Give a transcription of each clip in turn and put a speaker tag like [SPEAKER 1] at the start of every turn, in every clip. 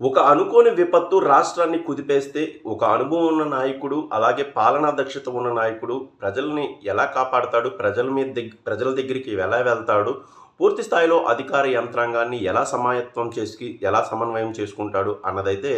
[SPEAKER 1] ఒక అనుకోని విపత్తు రాష్ట్రాన్ని కుదిపేస్తే ఒక అనుభవం ఉన్న నాయకుడు అలాగే పాలనా దక్షత ఉన్న నాయకుడు ప్రజల్ని ఎలా కాపాడతాడు ప్రజల మీద దగ్గ ప్రజల దగ్గరికి ఎలా వెళ్తాడు పూర్తి స్థాయిలో అధికార యంత్రాంగాన్ని ఎలా సమాయత్వం చేసి ఎలా సమన్వయం చేసుకుంటాడు అన్నదైతే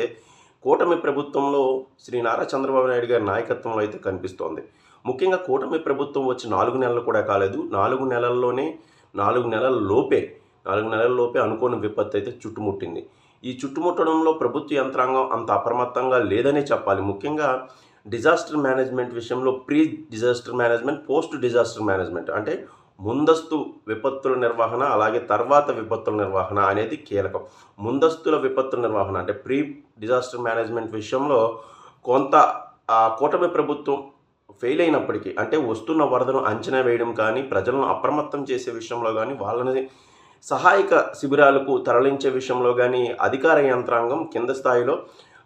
[SPEAKER 1] కూటమి ప్రభుత్వంలో శ్రీ నారా చంద్రబాబు నాయుడు గారి నాయకత్వంలో అయితే కనిపిస్తోంది. ముఖ్యంగా కూటమి ప్రభుత్వం వచ్చి నాలుగు నెలలు కూడా కాలేదు. నాలుగు నెలల్లోనే నాలుగు నెలల లోపే నాలుగు నెలల లోపే అనుకోని విపత్తు అయితే చుట్టుముట్టింది. ఈ చుట్టుముట్టడంలో ప్రభుత్వ యంత్రాంగం అంత అప్రమత్తంగా లేదనే చెప్పాలి. ముఖ్యంగా డిజాస్టర్ మేనేజ్మెంట్ విషయంలో pre disaster management post disaster management అంటే ముందస్తు విపత్తుల నిర్వహణ అలాగే తర్వాత విపత్తుల నిర్వహణ అనేది కీలకం. ముందస్తుల విపత్తుల నిర్వహణ అంటే ప్రీ డిజాస్టర్ మేనేజ్మెంట్ విషయంలో కొంత కూటమి ప్రభుత్వం ఫెయిల్ అయినప్పటికీ అంటే వస్తున్న వరదను అంచనా వేయడం కానీ ప్రజలను అప్రమత్తం చేసే విషయంలో కానీ వాళ్ళని సహాయక శిబిరాలకు తరలించే విషయంలో కానీ అధికార యంత్రాంగం కింద స్థాయిలో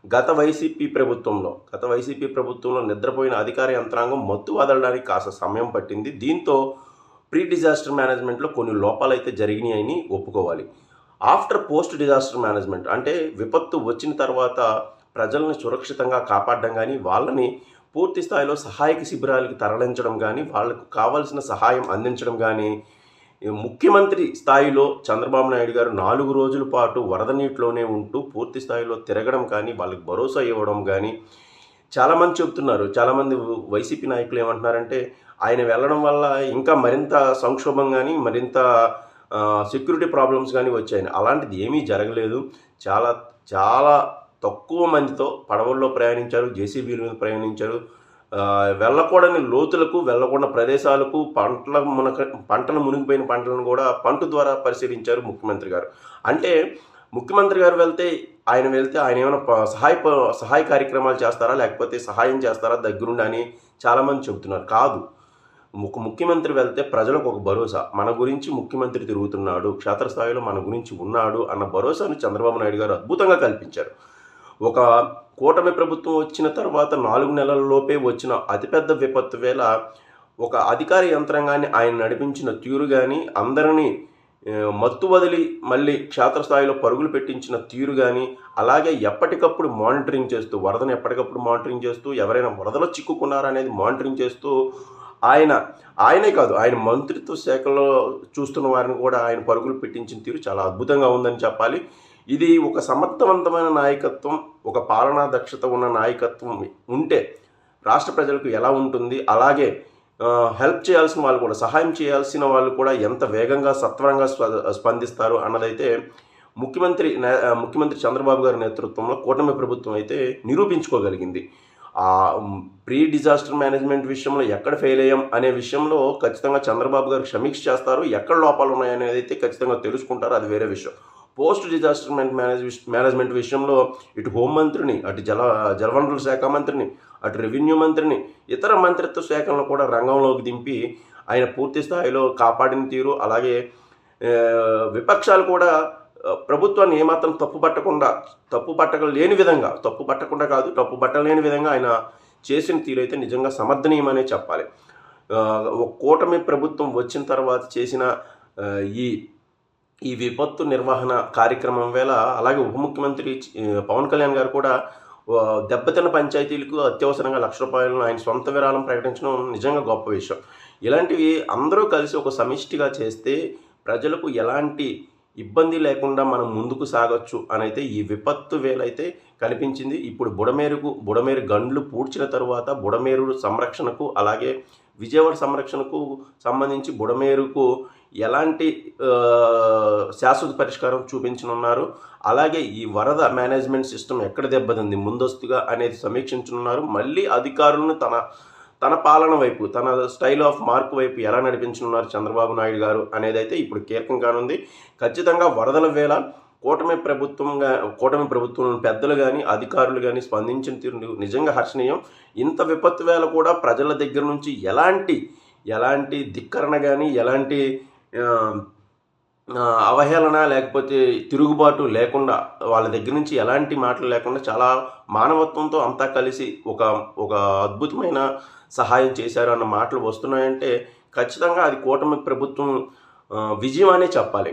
[SPEAKER 1] గత వైసీపీ ప్రభుత్వంలో గత వైసీపీ ప్రభుత్వంలో నిద్రపోయిన అధికార యంత్రాంగం మత్తు వదలడానికి కాస్త సమయం పట్టింది. దీంతో ప్రీ డిజాస్టర్ మేనేజ్మెంట్లో కొన్ని లోపాలు అయితే జరిగినాయని ఒప్పుకోవాలి. ఆఫ్టర్ పోస్ట్ డిజాస్టర్ మేనేజ్మెంట్ అంటే విపత్తు వచ్చిన తర్వాత ప్రజల్ని సురక్షితంగా కాపాడడం కానీ వాళ్ళని పూర్తి స్థాయిలో సహాయక శిబిరాలకు తరలించడం కానీ వాళ్ళకు కావాల్సిన సహాయం అందించడం కానీ ముఖ్యమంత్రి స్థాయిలో చంద్రబాబు నాయుడు గారు నాలుగు రోజుల పాటు వరద నీటిలోనే ఉంటూ పూర్తి స్థాయిలో తిరగడం కానీ వాళ్ళకి భరోసా ఇవ్వడం కానీ చాలామంది చెబుతున్నారు. చాలామంది వైసీపీ నాయకులు ఏమంటున్నారంటే ఆయన వెళ్ళడం వల్ల ఇంకా మరింత సంక్షోభం కానీ మరింత సెక్యూరిటీ ప్రాబ్లమ్స్ కానీ వచ్చాయని అలాంటిది ఏమీ జరగలేదు. చాలా చాలా తక్కువ మందితో పడవల్లో ప్రయాణించారు. జేసీబీల మీద ప్రయాణించారు. వెళ్ళకూడని లోతులకు వెళ్ళకుండా ప్రదేశాలకు పంటల మునక పంటలు మునిగిపోయిన పంటలను కూడా పంట ద్వారా పరిశీలించారు ముఖ్యమంత్రి గారు. అంటే ముఖ్యమంత్రి గారు వెళ్తే ఆయన వెళ్తే ఆయన ఏమైనా సహాయ ప- సహాయ కార్యక్రమాలు చేస్తారా? లేకపోతే సహాయం చేస్తారా? దగ్గరుండి అని చాలామంది చెబుతున్నారు. కాదు. ఒక ముఖ్యమంత్రి వెళ్తే ప్రజలకు ఒక భరోసా. మన గురించి ముఖ్యమంత్రి తిరుగుతున్నాడు. క్షేత్రస్థాయిలో మన గురించి ఉన్నాడు అన్న భరోసాను చంద్రబాబు నాయుడు గారు అద్భుతంగా కల్పించారు. ఒక కూటమి ప్రభుత్వం వచ్చిన తర్వాత నాలుగు నెలలలోపే వచ్చిన అతిపెద్ద విపత్తు వేళ ఒక అధికార యంత్రాంగాన్ని ఆయన నడిపించిన తీరు కానీ అందరినీ మత్తు వదిలి మళ్ళీ క్షేత్రస్థాయిలో పరుగులు పెట్టించిన తీరు కానీ అలాగే ఎప్పటికప్పుడు మానిటరింగ్ చేస్తూ వరదను ఎప్పటికప్పుడు మానిటరింగ్ చేస్తూ ఎవరైనా వరదలో చిక్కుకున్నారా అనేది మానిటరింగ్ చేస్తూ ఆయన ఆయనే కాదు ఆయన మంత్రిత్వ శాఖలో చూస్తున్న వారిని కూడా ఆయన పరుగులు పెట్టించిన తీరు చాలా అద్భుతంగా ఉందని చెప్పాలి. ఇది ఒక సమర్థవంతమైన నాయకత్వం ఒక పాలనా దక్షత ఉన్న నాయకత్వం ఉంటే రాష్ట్ర ప్రజలకు ఎలా ఉంటుంది? అలాగే హెల్ప్ చేయాల్సిన వాళ్ళు కూడా సహాయం చేయాల్సిన వాళ్ళు కూడా ఎంత వేగంగా సత్వరంగా స్ప- స్పందిస్తారు అన్నదైతే ముఖ్యమంత్రి ముఖ్యమంత్రి చంద్రబాబు గారి నేతృత్వంలో కూటమి ప్రభుత్వం అయితే నిరూపించుకోగలిగింది. ఆ ప్రీ డిజాస్టర్ మేనేజ్మెంట్ విషయంలో ఎక్కడ ఫెయిల్ అయ్యాం అనే విషయంలో ఖచ్చితంగా చంద్రబాబు గారు సమీక్ష చేస్తారు. ఎక్కడ లోపాలు ఉన్నాయనేది అయితే ఖచ్చితంగా తెలుసుకుంటారు. అది వేరే విషయం. పోస్ట్ డిజాస్టర్ మేనేజ్ మేనేజ్మెంట్ విషయంలో ఇటు హోంమంత్రిని అటు జల జలవనరుల శాఖ మంత్రిని అటు రెవెన్యూ మంత్రిని ఇతర మంత్రిత్వ శాఖలను కూడా రంగంలోకి దింపి ఆయన పూర్తి స్థాయిలో కాపాడిన తీరు అలాగే విపక్షాలు కూడా ప్రభుత్వాన్ని ఏమాత్రం తప్పు పట్టకుండా తప్పు పట్టక లేని విధంగా తప్పు పట్టకుండా కాదు తప్పు పట్టలేని విధంగా ఆయన చేసిన తీరు అయితే నిజంగా సమర్థనీయమనే చెప్పాలి. ఒక కూటమి ప్రభుత్వం వచ్చిన తర్వాత చేసిన ఈ ఈ విపత్తు నిర్వహణ కార్యక్రమం వేళ అలాగే ఉప ముఖ్యమంత్రి పవన్ కళ్యాణ్ గారు కూడా దెబ్బతిన్న పంచాయతీలకు అత్యవసరంగా లక్ష రూపాయలను ఆయన సొంత విరాళం ప్రకటించడం నిజంగా గొప్ప విషయం. ఇలాంటివి అందరూ కలిసి ఒక సమిష్టిగా చేస్తే ప్రజలకు ఎలాంటి ఇబ్బంది లేకుండా మనం ముందుకు సాగొచ్చు అని అయితే ఈ విపత్తు వేలైతే కనిపించింది. ఇప్పుడు బుడమేరుకు బుడమేరు గండ్లు పూడ్చిన తరువాత బుడమేరు సంరక్షణకు అలాగే విజయవాడ సంరక్షణకు సంబంధించి బుడమేరుకు ఎలాంటి శాశ్వత పరిష్కారం చూపించనున్నారు. అలాగే ఈ వరద మేనేజ్మెంట్ సిస్టమ్ ఎక్కడ దెబ్బతింది ముందస్తుగా అనేది సమీక్షించనున్నారు. మళ్ళీ అధికారులను తన తన పాలన వైపు తన స్టైల్ ఆఫ్ మార్క్ వైపు ఎలా నడిపించనున్నారు చంద్రబాబు నాయుడు గారు అనేది అయితే ఇప్పుడు కీలకం కానుంది. ఖచ్చితంగా వరదల వేళ కూటమి ప్రభుత్వంగా కూటమి ప్రభుత్వం పెద్దలు కానీ అధికారులు కానీ స్పందించిన తీరు నిజంగా హర్షణీయం. ఇంత విపత్తు వేళ కూడా ప్రజల దగ్గర నుంచి ఎలాంటి ఎలాంటి ధిక్కరణ కానీ ఎలాంటి అవహేళన లేకపోతే తిరుగుబాటు లేకుండా వాళ్ళ దగ్గర నుంచి ఎలాంటి మాటలు లేకుండా చాలా మానవత్వంతో అంతా కలిసి ఒక ఒక అద్భుతమైన సహాయం చేశారు అన్న మాటలు వస్తున్నాయంటే ఖచ్చితంగా అది కూటమి ప్రభుత్వం విజయం అనే చెప్పాలి.